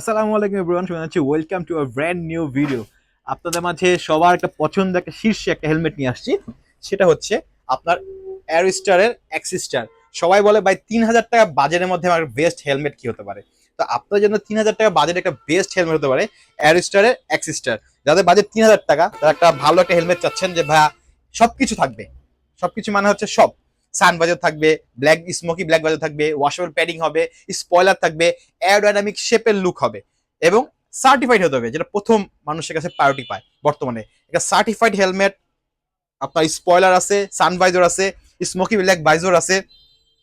আসসালামু আলাইকুম এভরিওয়ান শুনে যাচ্ছি welcome to a brand new video আপনাদের মাঝে সবার একটা পছন্দ একটা শীর্ষে একটা হেলমেট নিয়ে আসছি। সেটা হচ্ছে আপনার অ্যারোস্টারের অ্যাক্সিস্টার সবাই বলে, ভাই তিন হাজার টাকা বাজেটের মধ্যে আমার বেস্ট হেলমেট কি হতে পারে? তো আপনার জন্য তিন হাজার টাকা বাজেট একটা বেস্ট হেলমেট হতে পারে অ্যারোস্টারের অ্যাক্সিস্টার যাদের বাজেট তিন হাজার টাকা, তারা একটা ভালো একটা হেলমেট চাচ্ছেন যে, ভাইয়া সব কিছু থাকবে। সব কিছু মানে হচ্ছে সব। সান বাজার থাকবে ব্ল্যাক স্মোকি ব্ল্যাক বাজার থাকবে ওয়াশেবল প্যাডিং হবে স্পয়লার থাকবে অ্যারোডাইনামিক শেপের লুক হবে এবং সার্টিফাইড হতে হবে, যেটা প্রথম মানুষের কাছে প্রায়োরিটি পায় বর্তমানে। এটা সার্টিফাইড হেলমেট আপনার স্পয়লার আছে সানভাইজার আছে স্মোকি ব্ল্যাক ভাইজর আছে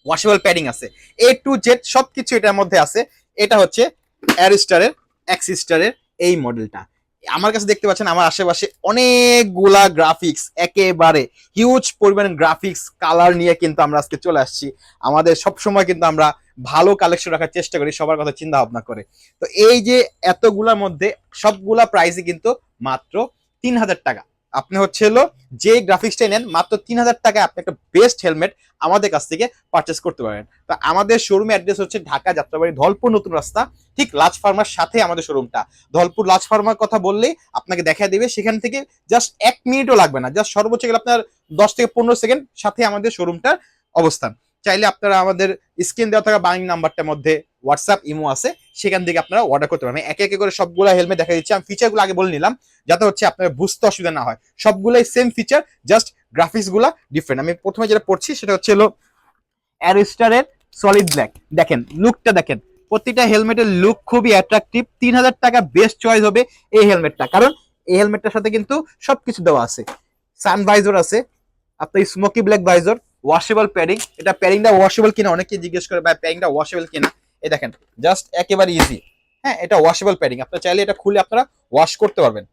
ওয়াশেবল প্যাডিং আছে। এ টু জেড সব কিছু এটার মধ্যে আছে, এটা হচ্ছে অ্যারিস্টারের অ্যাক্সিস্টারের এই মডেলটা আমার কাছে দেখতে পাচ্ছেন আমার আশেপাশে অনেকগুলা গ্রাফিক্স একেবারে হিউজ পরিমাণ গ্রাফিক্স কালার নিয়ে কিন্তু আমরা আজকে চলে আসছি। আমাদের সবসময় কিন্তু আমরা ভালো কালেকশন রাখার চেষ্টা করি, সবার কথা চিন্তা ভাবনা করে। তো এই যে এতগুলার মধ্যে সবগুলা প্রাইসই কিন্তু মাত্র তিন হাজার টাকা। আপনি হচ্ছে হলো যে গ্রাফিক্সটা নেন, মাত্র তিন হাজার টাকায় আপনি একটা বেস্ট হেলমেট আমাদের কাছ থেকে পারচেস করতে পারেন তো আমাদের শোরুমে অ্যাড্রেস হচ্ছে ঢাকা যাত্রাবাড়ি, ধলপুর নতুন রাস্তা, ঠিক লাজ ফার্মার সাথে আমাদের শোরুমটা ধলপুর লাজ ফার্মার কথা বললেই আপনাকে দেখা দিবে, সেখান থেকে জাস্ট এক মিনিটও লাগবে না জাস্ট সর্বোচ্চ গেলে আপনার দশ থেকে পনেরো সেকেন্ড সাথে আমাদের শোরুমটার অবস্থান। চাইলে আপনারা আমাদের স্ক্রিন দেওয়া থাকা বাংলা নাম্বারটার মধ্যে হোয়াটসঅ্যাপ ইমো আছে, সেখান থেকে আপনারা অর্ডার করতে পারবেন। একে একে করে সবগুলো হেলমেট দেখা দিচ্ছি। আমি ফিচারগুলো আগে বলে নিলাম, যাতে হচ্ছে আপনার বুঝতে অসুবিধা না হয়। সবগুলোই সেম ফিচার জাস্ট গ্রাফিক্সগুলা ডিফারেন্ট আমি প্রথমে যেটা পড়ছি, সেটা হচ্ছে হলো অ্যারিস্টারের সলিড ব্ল্যাক দেখেন লুকটা দেখেন। প্রতিটা হেলমেটের লুক খুবই অ্যাট্রাকটিভ তিন হাজার টাকা বেস্ট চয়েস হবে এই হেলমেটটা কারণ এই হেলমেটটার সাথে কিন্তু সবকিছু দেওয়া আছে। সানভাইজর আছে, আপনার smoky black visor washable padding এটা প্যাডিংটা ওয়াশেবল কিনা? অনেকে জিজ্ঞেস করে, ভাই প্যাডিংটা ওয়াশেবল কিনা? এই দেখেন জাস্ট একেবারে ইজি হ্যাঁ এটা ওয়াশেবল প্যাডিং আপনারা চাইলে এটা খুলে আপনারা ওয়াশ করতে পারবেন।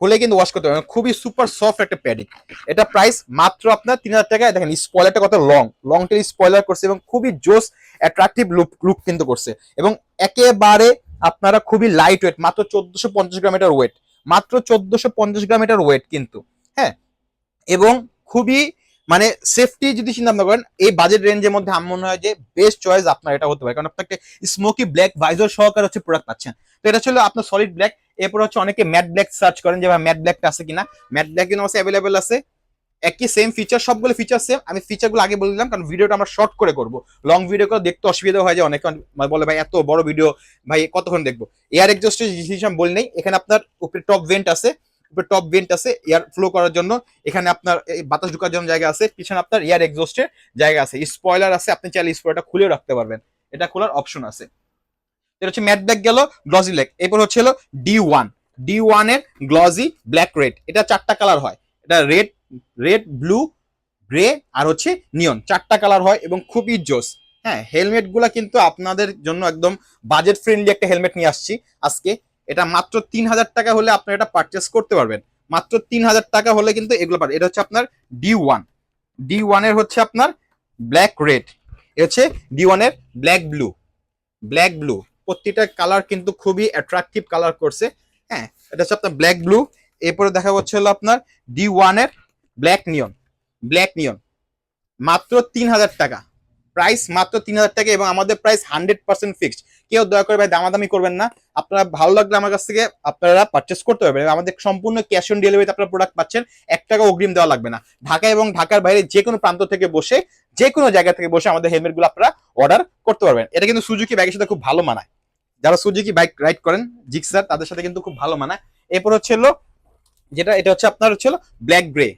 খুলে কিন্তু ওয়াশ করতে পারবেন। খুবই সুপার সফট একটা প্যাডিং এটা প্রাইস মাত্র আপনার তিন হাজার টাকায়। দেখেন স্পয়লারটা কত লং লং টেল স্পয়লার করছে এবং খুবই জোস অ্যাট্রাকটিভ লুক লুক কিন্তু করছে। এবং একেবারে আপনারা খুবই লাইট ওয়েট মাত্র চোদ্দশো পঞ্চাশ গ্রাম এটার ওয়েট মাত্র চোদ্দশো পঞ্চাশ গ্রাম এটার ওয়েট কিন্তু। হ্যাঁ এবং খুবই মানে সেফটি যদি চিন্তা ভাবনা করেন, এই বাজেট রেঞ্জের মধ্যে আমার মনে হয় যে বেস্ট চয়েস আপনার এটা হতে পারে। কারণ আপনাকে স্মোকি ব্ল্যাক ভাইজর সহকারে হচ্ছে প্রোডাক্ট পাচ্ছেন। তো এটা ছিল আপনার সলিড ব্ল্যাক এরপর হচ্ছে অনেকে ম্যাট ব্ল্যাক সার্চ করেন যে ভাই ম্যাট ব্ল্যাকটা আছে কিনা। ম্যাট ব্ল্যাক কিন্তু আছে অ্যাভেলেবেল আছে। একই সেম ফিচার সবগুলো ফিচার সেম আমি ফিচারগুলো আগে বলে দিলাম, কারণ ভিডিওটা আমরা শর্ট করে করব। লং ভিডিও করে দেখতে অসুবিধা হয় যে অনেকে বলে, ভাই, এত বড় ভিডিও ভাই, কতক্ষণ দেখব? এয়ার এক্সস্টের আমি বলি নেই। এখানে আপনার উপরে টপ ভেন্ট আছে। টপ ভেন্ট আছে এয়ার ফ্লো করার জন্য। এখানে আপনার বাতাস ঢোকার জন্য জায়গা আছে, পিছনে আপনার এয়ার এক্সস্টের জায়গা আছে। স্পয়লার আছে, আপনি চাইলে স্পয়লারটা খুলেও রাখতে পারবেন। এটা খোলার অপশন আছে। এটা হচ্ছে ম্যাট ব্ল্যাক গেল গ্লজি ব্ল্যাক এরপর হচ্ছে হলো ডি ওয়ান ডি ওয়ানের গ্লজি ব্ল্যাক রেড এটা চারটা কালার হয়। এটা রেড রেড ব্লু গ্রে আর হচ্ছে নিয়ন চারটা কালার হয় এবং খুবই জোস হ্যাঁ হেলমেটগুলা কিন্তু আপনাদের জন্য একদম বাজেট ফ্রেন্ডলি একটা হেলমেট নিয়ে আসছি। আজকে এটা মাত্র তিন হাজার টাকা হলে আপনি এটা পারচেস করতে পারবেন। মাত্র তিন হাজার টাকা হলে কিন্তু এগুলো পাবেন। এটা হচ্ছে আপনার ডি ওয়ান ডি ওয়ানের হচ্ছে আপনার ব্ল্যাক রেড এ হচ্ছে ডি ওয়ানের ব্ল্যাক ব্লু ব্ল্যাক ব্লু প্রতিটা কালার কিন্তু খুবই অ্যাট্রাকটিভ কালার করছে। হ্যাঁ এটা হচ্ছে আপনার ব্ল্যাক ব্লু এরপরে দেখা হচ্ছে হলো আপনার ডি ওয়ানের ব্ল্যাক নিয়ন ব্ল্যাক নিয়ন মাত্র তিন হাজার টাকা। প্রাইস মাত্র তিন হাজার টাকা এবং আমাদের প্রাইস হান্ড্রেড পার্সেন্ট ফিক্সড কেউ দয়া করে ভাই দামাদামি করবেন না। আপনারা ভালো লাগলে আমার কাছ থেকে আপনারা পারচেস করতে পারবেন। আমাদের সম্পূর্ণ ক্যাশ অন ডেলিভারিতে আপনারা প্রোডাক্ট পাচ্ছেন, এক টাকা অগ্রিম দেওয়া লাগবে না। ঢাকা এবং ঢাকার বাইরে যে কোনো প্রান্ত থেকে বসে, যে কোনো জায়গা থেকে বসে আমাদের হেলমেটগুলো আপনারা অর্ডার করতে পারবেন। এটা কিন্তু সুজুকি ব্যাগের সাথে খুব ভালো মানায়। যারা সুজুকি বাইক রাইড করেন জিক্সার তাদের সাথে কিন্তু খুব ভালো মানায়। এরপর হচ্ছে হলো, যেটা, এটা হচ্ছে আপনার হচ্ছে ব্ল্যাক গ্রে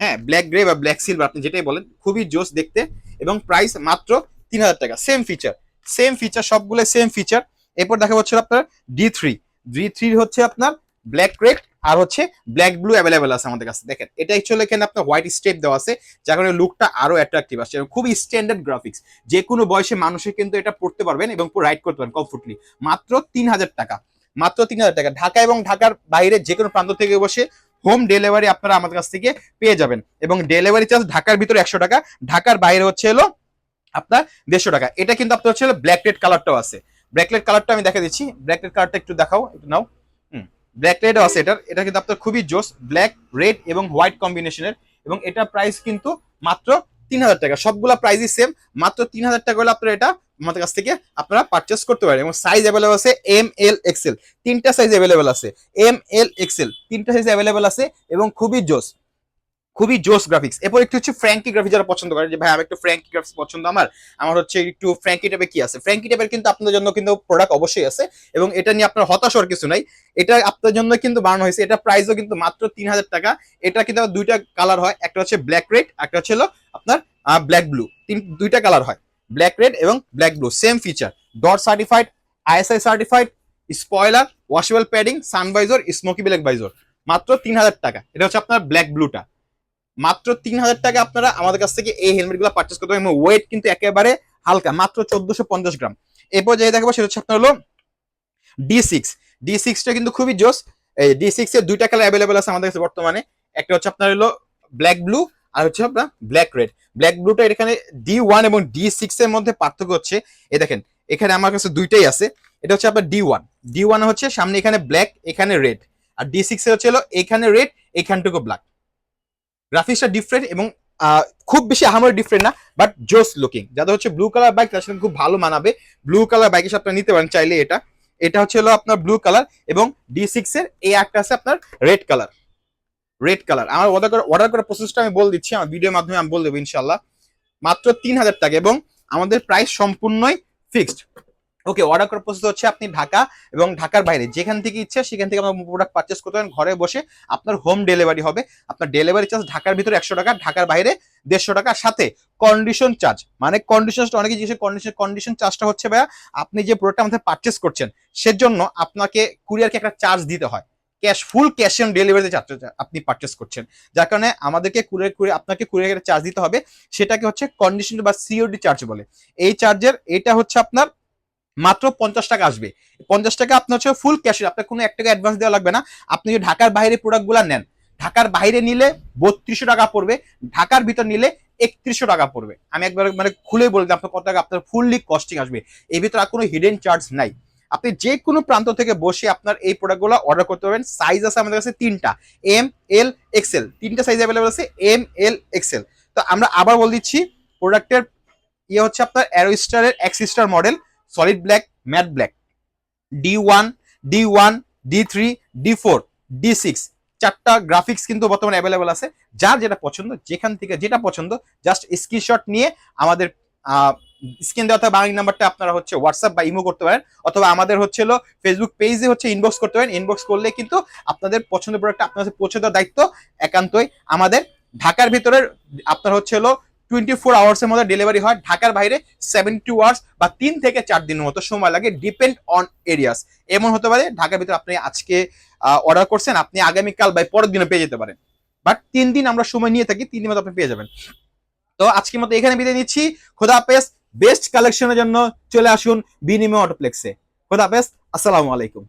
হ্যাঁ ব্ল্যাক গ্রে বা ব্ল্যাক সিলভার আপনি যেটাই বলেন, খুবই জোস দেখতে। এবং প্রাইস মাত্র তিন হাজার টাকা। সেম ফিচার সেম ফিচার সবগুলো সেম ফিচার এরপর দেখা হচ্ছে আপনার ডি থ্রি ডি থ্রি হচ্ছে আপনার ব্ল্যাক রেড আর হচ্ছে ব্ল্যাক ব্লু অ্যাভেলেবেল আছে আমাদের কাছে। দেখেন এটা অ্যাকচুয়ালি এখানে আপনার হোয়াইট স্টেপ দেওয়া আছে, যার কারণে লুকটা আরও অ্যাট্রাকটিভ আসছে। খুবই স্ট্যান্ডার্ড গ্রাফিক্স যে কোনো বয়সে মানুষে কিন্তু এটা পড়তে পারবেন এবং রাইড করতে পারবেন কমফোর্টলি মাত্র তিন হাজার টাকা। মাত্র তিন হাজার টাকা। ঢাকা এবং ঢাকার বাইরে যে কোনো প্রান্ত থেকে বসে হোম ডেলিভারি আপনারা আমাদের কাছ থেকে পেয়ে যাবেন। এবং ডেলিভারি চার্জ ঢাকার ভিতরে একশো টাকা। ঢাকার বাইরে হচ্ছে হলো আপনার দেড়শো টাকা। এটা কিন্তু আপনার হচ্ছে ব্ল্যাক রেড কালারটাও আছে। ব্ল্যাক রেড কালারটা আমি দেখা দিচ্ছি। ব্ল্যাক রেড কালারটা একটু দেখাও, একটু নাও। ব্ল্যাক আছে এটার। এটা কিন্তু আপনার খুবই জোস ব্ল্যাক রেড এবং হোয়াইট কম্বিনেশনের এবং এটা প্রাইস কিন্তু মাত্র তিন হাজার টাকা। সবগুলা প্রাইসই সেম মাত্র তিন হাজার টাকা হলে আপনারা এটা আমাদের কাছ থেকে আপনারা পারচেস করতে পারেন। এবং সাইজ অ্যাভেলেবল আছে এম এল এক্সেল তিনটা সাইজ অ্যাভেলেবল আছে। এম এল এক্সেল তিনটা সাইজ অ্যাভেলেবল আছে এবং খুবই জোস। খুবই জোস গ্রাফিক্স এরপর একটু হচ্ছে ফ্র্যাঙ্কি গ্রাফিক্স যারা পছন্দ করে, যে ভাই, আমি একটু ফ্র্যাঙ্কি গ্রাফিক্স পছন্দ আমার। আমার হচ্ছে একটু ফ্র্যাঙ্কি টাইপের কি আছে? ফ্র্যাঙ্কি টাইপের কিন্তু আপনাদের জন্য কিন্তু প্রোডাক্ট অবশ্যই আছে এবং এটা নিয়ে আপনার হতাশ হওয়ার কিছু নাই। এটা আপনার জন্য কিন্তু বানানো হয়েছে। এটা প্রাইসও কিন্তু মাত্র তিন হাজার টাকা। এটা কিন্তু দুইটা কালার হয়। একটা হচ্ছে ব্ল্যাক রেড একটা হচ্ছে আপনার ব্ল্যাক ব্লু তিন, দুইটা কালার হয়। ব্ল্যাক রেড এবং black blue same feature dot certified ISI certified spoiler washable padding sun visor smoky black visor মাত্র তিন হাজার টাকা। এটা হচ্ছে আপনার ব্ল্যাক ব্লুটা মাত্র তিন হাজার টাকা আপনারা আমাদের কাছ থেকে এই হেলমেটগুলো পারচেস করতে পারেন ওয়েট কিন্তু একেবারে হালকা, মাত্র চোদ্দশো পঞ্চাশ গ্রাম। এরপর যে দেখাবো সেটা হচ্ছে আপনার হলো ডি সিক্স ডি সিক্সটা কিন্তু খুবই জোস। এই ডি সিক্স এর দুইটা কালার অ্যাভেলেবেল আছে আমাদের কাছে বর্তমানে। একটা হচ্ছে আপনার হলো ব্ল্যাক ব্লু আর হচ্ছে আপনার ব্ল্যাক রেড ব্ল্যাক ব্লুটা এখানে ডি ওয়ান এবং ডি সিক্স এর মধ্যে পার্থক্য হচ্ছে এ দেখেন, এখানে আমার কাছে দুইটাই আছে। এটা হচ্ছে আপনার ডি ওয়ান ডি ওয়ান হচ্ছে সামনে এখানে ব্ল্যাক এখানে রেড আর ডি সিক্স এ হচ্ছে এখানে রেড এখানটুকু ব্ল্যাক গ্রাফিক্সটা ডিফারেন্ট এবং খুব বেশি আহামরি ডিফারেন্ট না বাট জোস লুকিং যাদের হচ্ছে ব্লু কালার বাইক তার সাথে খুব ভালো মানাবে। ব্লু কালার বাইকের সাথে আপনারা নিতে পারেন চাইলে এটা। এটা হচ্ছে হলো আপনার ব্লু কালার এবং ডি সিক্স এর, এই একটা আছে আপনার রেড কালার রেড কালার আমার অর্ডার করা অর্ডার করার প্রসেসটা আমি বলে দিচ্ছি, আমার ভিডিওর মাধ্যমে আমি বলে দেবো ইনশাল্লাহ মাত্র তিন হাজার টাকা এবং আমাদের প্রাইস সম্পূর্ণই ফিক্সড ওকে অর্ডার করার প্রসেস হচ্ছে আপনি ঢাকা এবং ঢাকার বাইরে। যেখান থেকে ইচ্ছে সেখান থেকে আপনার প্রোডাক্ট পারচেস করতে পারেন। ঘরে বসে আপনার হোম ডেলিভারি হবে। আপনার ডেলিভারি চার্জ ঢাকার ভিতরে একশো টাকা, ঢাকার বাইরে দেড়শো টাকার সাথে কন্ডিশন চার্জ মানে কন্ডিশনটা অনেকে জিজ্ঞেস কন্ডিশন কন্ডিশন চার্জটা হচ্ছে ভাইয়া আপনি যে প্রোডাক্টটা আমাদের পারচেস করছেন, সেজন্য আপনাকে কুরিয়ারকে একটা চার্জ দিতে হয়। ক্যাশ ফুল ক্যাশ অন ডেলিভারিতে আপনি পারচেস করছেন। যার কারণে আমাদেরকে কুরিয়ার কুরিয়ার আপনাকে কুরিয়ারের চার্জ দিতে হবে। সেটাকে হচ্ছে কন্ডিশন বা সিওডি চার্জ বলে। এই চার্জের এটা হচ্ছে আপনার মাত্র পঞ্চাশ টাকা আসবে। পঞ্চাশ টাকা আপনার হচ্ছে ফুল ক্যাশের আপনার কোনো এক টাকা অ্যাডভান্স দেওয়া লাগবে না। আপনি যদি ঢাকার বাইরে প্রোডাক্টগুলো নেন, ঢাকার বাইরে নিলে বত্রিশশো টাকা পড়বে, ঢাকার ভিতর নিলে একত্রিশশো টাকা পড়বে। আমি একবার মানে খুলে বলে আপনার কত টাকা, আপনার ফুললি কস্টিং আসবে। এর ভিতরে আর কোনো হিডেন চার্জ নাই। আপনি যে কোনো প্রান্ত থেকে বসে আপনার এই প্রোডাক্টগুলো অর্ডার করতে পারবেন। সাইজ আছে আমাদের কাছে তিনটা। এম এল এক্সেল তিনটা সাইজ অ্যাভেলেবেল আছে। এম এল এক্সেল তো আমরা আবার বলে দিচ্ছি প্রোডাক্টের ইয়ে হচ্ছে আপনার অ্যারোস্টারের এক্সিস্টার model solid black matte black D one D one D three D four D six চারটা গ্রাফিক্স কিন্তু বর্তমানে অ্যাভেলেবল আছে। যার যেটা পছন্দ, যেখান থেকে যেটা পছন্দ জাস্ট স্ক্রিনশট নিয়ে আমাদের স্ক্রিন দেওয়া থাকা বাংলা নাম্বারটা আপনারা হচ্ছে হোয়াটসঅ্যাপ বা ইমো করতে পারেন। অথবা আমাদের হচ্ছে হলো ফেসবুক পেজে হচ্ছে ইনবক্স করতে পারেন। ইনবক্স করলে কিন্তু আপনাদের পছন্দের প্রোডাক্টটা আপনাদের পৌঁছে দেওয়ার দায়িত্ব একান্তই আমাদের। ঢাকার ভিতরের আপনার হচ্ছে হলো টোয়েন্টি ফোর আওয়ার্সের মধ্যে ডেলিভারি হয়। ঢাকার বাইরে সেভেন্টি টু আওয়ার্স বা তিন থেকে চার দিনের মতো সময় লাগে ডিপেন্ড অন এরিয়াস এমন হতে পারে, ঢাকার ভিতরে আপনি আজকে অর্ডার করছেন, আপনি আগামীকাল বা পরের দিনে পেয়ে যেতে পারেন। বাট তিন দিন আমরা সময় নিয়ে থাকি, তিন দিন মতো আপনি পেয়ে যাবেন। তো আজকের মতো এখানে বিদায় নিচ্ছি। খোদা হাফেজ বেস্ট কালেকশনের জন্য চলে আসুন বিনিময় অটোপ্লেক্সে। খোদা হাফেজ, আসসালামু আলাইকুম।